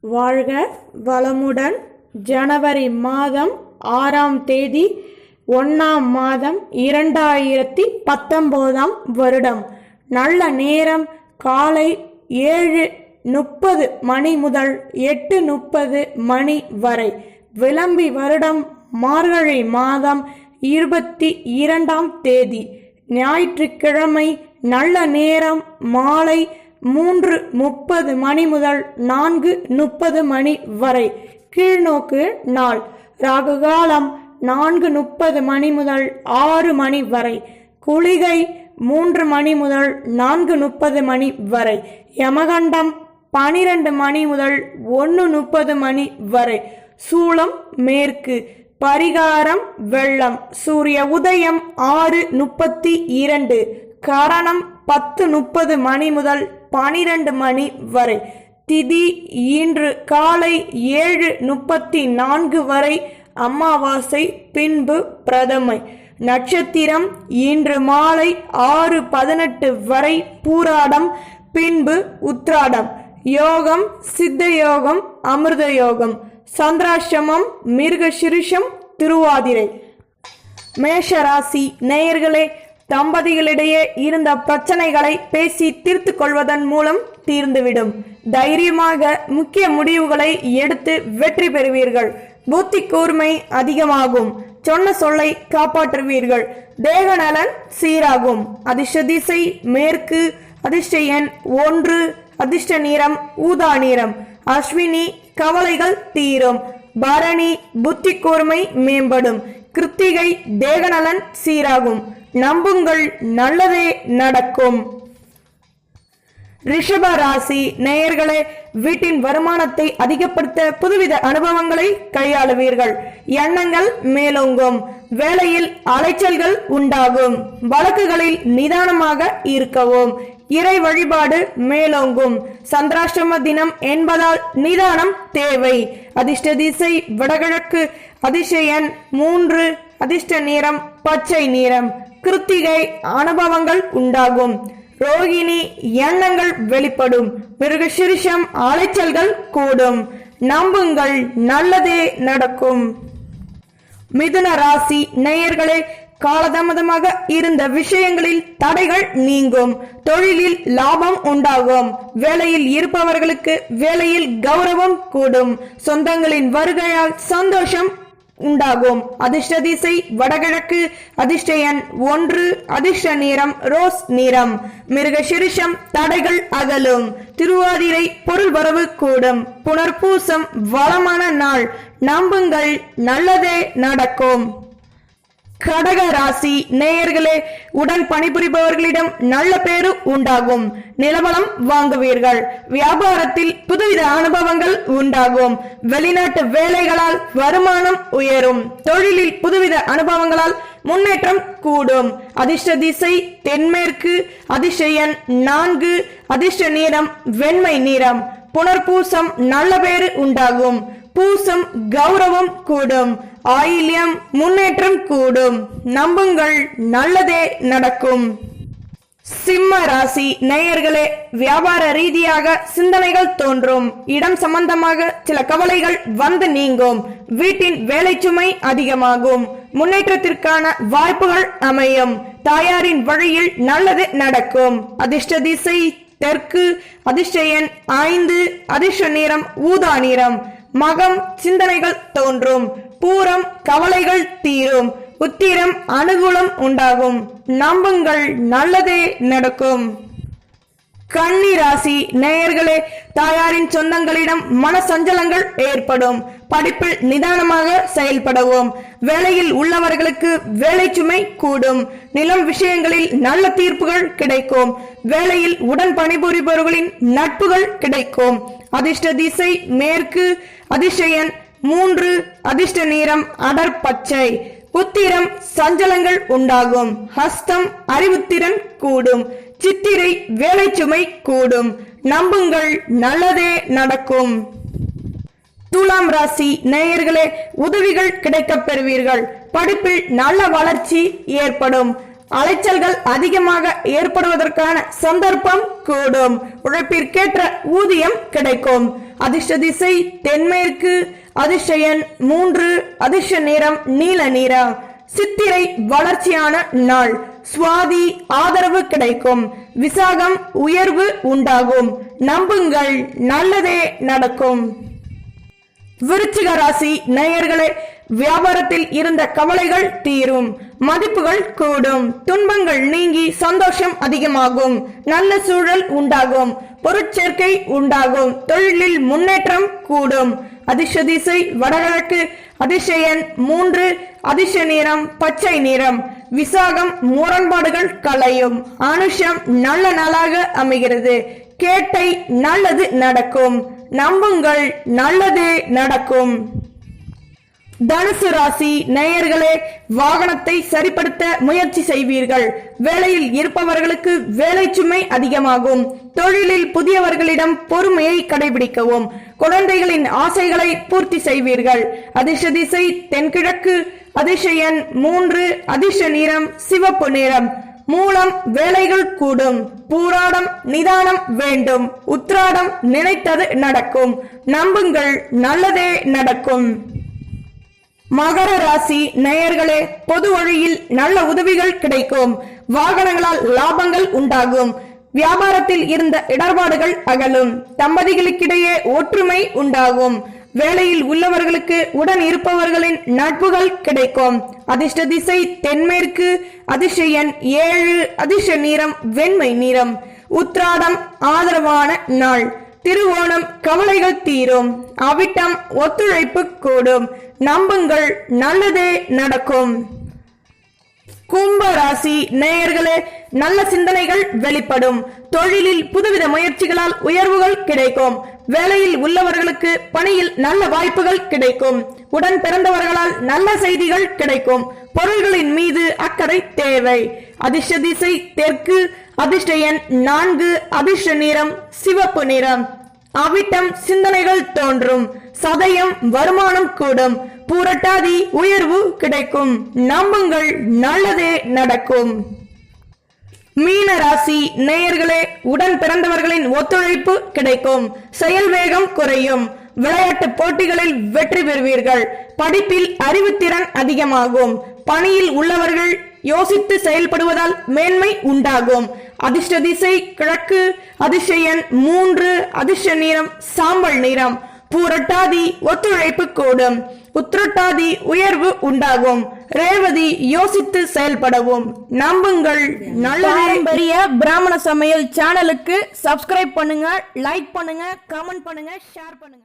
வாழ்க வளமுடன். ஜனவரி மாதம் ஆறாம் தேதி ஒன்றாம் மாதம் இரண்டாயிரத்தி பத்தொம்போதாம் வருடம். நல்ல நேரம். காலை ஏழு முப்பது மணி முதல் எட்டு முப்பது மணி வரை. விளம்பி வருடம் மார்கழி மாதம் இருபத்தி இரண்டாம் தேதி. ஞாயிற்றுக்கிழமை நல்ல நேரம். மாலை மூன்று முப்பது மணி முதல் நான்கு முப்பது மணி வரை. கீழ்நோக்கு நாள். ராகு காலம் நான்கு முப்பது மணி முதல் ஆறு மணி வரை. குளிகை மூன்று மணி முதல் நான்கு முப்பது மணி வரை. யமகண்டம் பனிரெண்டு மணி முதல் ஒன்று முப்பது மணி வரை. சூளம் மேற்கு. பரிகாரம் வெள்ளம். சூரிய உதயம் ஆறு முப்பத்தி இரண்டு. கரணம் பத்து முப்பது மணி முதல் பனிரெண்டு மணி வரை. திதி இன்று காலை ஏழு முப்பத்தி நான்கு வரை அமாவாசை பின்பு பிரதமை. நட்சத்திரம் இன்று மாலை ஆறு பதினெட்டு வரை பூராடம் பின்பு உத்ராடம். யோகம் சித்த யோகம் அமிர்த யோகம் சந்திராஷ்டமம் மிருகசிருஷம் திருவாதிரை. மேஷராசி நேயர்களே தம்பதிகளிடையே இருந்த பிரச்சனைகளை பேசி தீர்த்து கொள்வதன் மூலம் தீர்ந்துவிடும். தைரியமாக முக்கிய முடிவுகளை எடுத்து வெற்றி பெறுவீர்கள். புத்தி கூர்மை அதிகமாகும். சொன்ன சொல்லை காப்பாற்றுவீர்கள். தேக நலன் சீராகும். அதிர்ஷ்ட திசை மேற்கு அதிர்ஷ்ட எண் ஒன்று அதிர்ஷ்ட நிறம் ஊதா நிறம். அஸ்வினி கவலைகள் தீரும். பரணி புத்தி கூர்மை மேம்படும். கிருத்திகை தேகநலன் சீராகும். நம்புங்கள் நல்லதே நடக்கும். ரிஷப ராசி நேயர்களே வீட்டின் வருமானத்தை அதிகப்படுத்த புதுவித அனுபவங்களை கையாளுவீர்கள். எண்ணங்கள் மேலோங்கும். வேலையில் அலைச்சல்கள் உண்டாகும். வழக்குகளில் நிதானமாக இருக்கவும். இறை வழிபாடு மேலோங்கும். சந்திராஷ்டம தினம் என்பதால் நிதானம் தேவை. அதிர்ஷ்ட திசை வடகிழக்கு. அதிசயன் மூன்று. அதிர்ஷ்ட நிறம் பச்சை நிறம். கிருத்திகை அனுபவங்கள் உண்டாகும். ரோகிணி எண்ணங்கள் வெளிப்படும். மிருகசிரிஷம் அலைச்சல்கள் கூடும். நம்புங்கள் நல்லதே நடக்கும். மிதுன ராசி நேயர்களே காலதாமதமாக இருந்த விஷயங்களில் தடைகள் நீங்கும். தொழிலில் லாபம் உண்டாகும். வேலையில் இருப்பவர்களுக்கு வேலையில் கௌரவம் கூடும். சொந்தங்களின் வருகையால் சந்தோஷம் உண்டாகும். அதிர்ஷ்ட திசை வடகிழக்கு அதிர்ஷ்ட எண் ஒன்று அதிர்ஷ்ட நிறம் ரோஸ் நிறம். மிருகசிரிஷம் தடைகள் அகலும். திருவாதிரை பொருள் வரவு கூடும். புனர்பூசம் வளமான நாள். நம்புங்கள் நல்லதே நடக்கும். கடக ராசி நேயர்களே உடன் பணிபுரிபவர்களிடம் நல்ல பேரு உண்டாகும். நிலவலம் வாங்குவீர்கள். வியாபாரத்தில் புதுவித அனுபவங்கள் உண்டாகும். வெளிநாட்டு வேலைகளால் வருமானம் உயரும். தொழிலில் புதுவித அனுபவங்களால் முன்னேற்றம் கூடும். அதிர்ஷ்ட திசை தென்மேற்கு அதிர்ஷ்ட எண் நான்கு அதிர்ஷ்ட நீரம் வெண்மை நீரம் புனர்பூசம் நல்ல பேரு உண்டாகும். பூசம் கௌரவம் கூடும். ஆயில்யம் முன்னேற்றம் கூடும். நம்புங்கள் நல்லதே நடக்கும். சிம்ம ராசி நேயர்களே வியாபார ரீதியாக சிந்தனைகள் தோன்றும். இடம் சம்பந்தமாக சில கவலைகள் வந்து நீங்கும். வீட்டின் வேலை சுமை அதிகமாகும். முன்னேற்றத்திற்கான வாய்ப்புகள் அமையும். தாயாரின் வழியில் நல்லது நடக்கும். அதிர்ஷ்ட திசை தெற்கு அதிர்ஷ்ட எண் ஐந்து அதிர்ஷ்ட நிறம் ஊதா நிறம். மகம் சிந்தனைகள் தோன்றும் பூரம் கவலைகள் தீரும் உத்திரம் அனுகூலம் உண்டாகும். நம்புங்கள் நல்லதே நடக்கும். கன்னி ராசி நேயர்களே தாயாரின் சொந்தங்களிடம் மன சஞ்சலங்கள் ஏற்படும். படிப்பில் நிதானமாக செயல்படவும். வேலையில் உள்ளவர்களுக்கு வேலை சுமை கூடும். நிலம் விஷயங்களில் நல்ல தீர்ப்புகள் கிடைக்கும். வேலையில் உடன் பணிபுரிபவர்களின் நட்புகள் கிடைக்கும். அதிர்ஷ்ட திசை மேற்கு அதிர்ஷ்ட மூன்று அதிர்ஷ்ட நீரம் அடர் பச்சை. உத்திரம் சஞ்சலங்கள் உண்டாகும். ஹஸ்தம் அறிவுத்திறன் கூடும். சித்திரை வேலை சுமை கூடும். நம்புங்கள் நல்லதே நடக்கும். துலாம் ராசி நேயர்களே உதவிகள் கிடைக்கப் பெறுவீர்கள். படிப்பில் நல்ல வளர்ச்சி ஏற்படும். அலைச்சல்கள் அதிகமாக ஏற்படுவதற்கான சந்தர்ப்பம் கூடும். உழைப்பிற்கேற்ற ஊதியம் கிடைக்கும். அதிர்ஷ்ட திசை தென்மேற்கு. அதிர்ஷ்ட எண் மூன்று. அதிர்ஷ்ட நிறம் நீல நீரா சித்திரை வளர்ச்சியான நாள். சுவாதி ஆதரவு கிடைக்கும். விசாகம் உயர்வு உண்டாகும். நம்புங்கள் நல்லதே நடக்கும். விருச்சிக ராசி நேயர்களே வியாபாரத்தில் இருந்த கவலைகள் தீரும். மதிப்புகள் கூடும். துன்பங்கள் நீங்கி சந்தோஷம் அதிகமாகும். நல்ல சூழல் உண்டாகும். பொருட்சேர்க்கை உண்டாகும். தொழிலில் முன்னேற்றம் கூடும். அதிர்ஷ்ட திசை வடகிழக்கு அதிசயன் மூன்று அதிர்ஷ நிறம் பச்சை நிறம். விசாகம் முரண்பாடுகள் களையும். அனுஷம் நல்ல நாளாக அமைகிறது. கேட்டை நல்லது நடக்கும். நம்புங்கள் நல்லதே நடக்கும். தனுசு ராசி நேயர்களே வாகனத்தை சரிப்படுத்த முயற்சி செய்வீர்கள். வேலையில் இருப்பவர்களுக்கு வேலை சுமை அதிகமாகும். தொழிலில் புதியவர்களிடம் பொறுமையை கடைபிடிக்கவும். குழந்தைகளின் ஆசைகளை பூர்த்தி செய்வீர்கள். அதிர்ஷ திசை தென்கிழக்கு அதிர்ஷயன் மூன்று அதிர்ஷ நிறம் சிவப்பு நிறம். மூலம் வேலைகள் கூடும். பூராடம் நிதானம் வேண்டும். உத்ராடம் நினைத்தது நடக்கும். நம்புங்கள் நல்லதே நடக்கும். மகர ராசி நேயர்களே பொது வழியில் நல்ல உதவிகள் கிடைக்கும். வாகனங்களால் லாபங்கள் உண்டாகும். வியாபாரத்தில் இருந்த இடர்பாடுகள் அகலும். தம்பதிகளுக்கிடையே ஒற்றுமை உண்டாகும். வேலையில் உள்ளவர்களுக்கு உடன் இருப்பவர்களின் நட்புகள் கிடைக்கும். அதிர்ஷ்ட திசை தென்மேற்கு அதிர்ஷ்ட எண் ஏழு அதிர்ஷ்ட நிறம் வெண்மை நிறம். உத்ராடம் ஆதரவான நாள். திருவோணம் கவலைகள் தீரும் அவிட்டம் ஒத்துழைப்பு கூடும் நம்புங்கள் நல்லதே நடக்கும். கும்ப ராசி நேயர்களே நல்ல சிந்தனைகள் வெளிப்படும். தொழிலில் புதுவித முயற்சிகளால் உயர்வுகள் கிடைக்கும். வேலையில் உள்ளவர்களுக்கு பணியில் நல்ல வாய்ப்புகள் கிடைக்கும். உடன் பிறந்தவர்களால் நல்ல செய்திகள் கிடைக்கும். பொருள்களின் மீது அக்கறை தேவை. அதிர்ஷ்ட திசை தெற்கு அதிர்ஷ்ட எண் நான்கு அதிர்ஷ்ட நிறம் சிவப்பு நிறம். அவிட்டம் சிந்தனைகள் தோன்றும். சதயம் வருமானம் கூடும். பூரட்டாதி உயர்வு கிடைக்கும். நம்புங்கள் நல்லதே நடக்கும். மீன ராசி நேயர்களே உடன் பிறந்தவர்களின் ஒத்துழைப்பு கிடைக்கும். செயல் வேகம் குறையும். விளையாட்டு போட்டிகளில் வெற்றி பெறுவீர்கள். படிப்பில் அறிவுத்திறன் அதிகமாகும். பணியில் உள்ளவர்கள் யோசித்து செயல்படுவதால் மேன்மை உண்டாகும். அதிர்ஷ்ட திசை கிழக்கு அதிர்ஷ்ட மூன்று அதிர்ஷ்ட நிறம் சாம்பல் நிறம். பூரட்டாதி ஒத்துழைப்பு கூடும். உத்திரட்டாதி உயர்வு உண்டாகும். ரேவதி யோசித்து செயல்படவும். நம்புங்கள் நல்ல பாரம்பரிய பிராமண சமையல் சேனலுக்கு சப்ஸ்கிரைப் பண்ணுங்க லைக் பண்ணுங்க கமெண்ட் பண்ணுங்க ஷேர் பண்ணுங்க.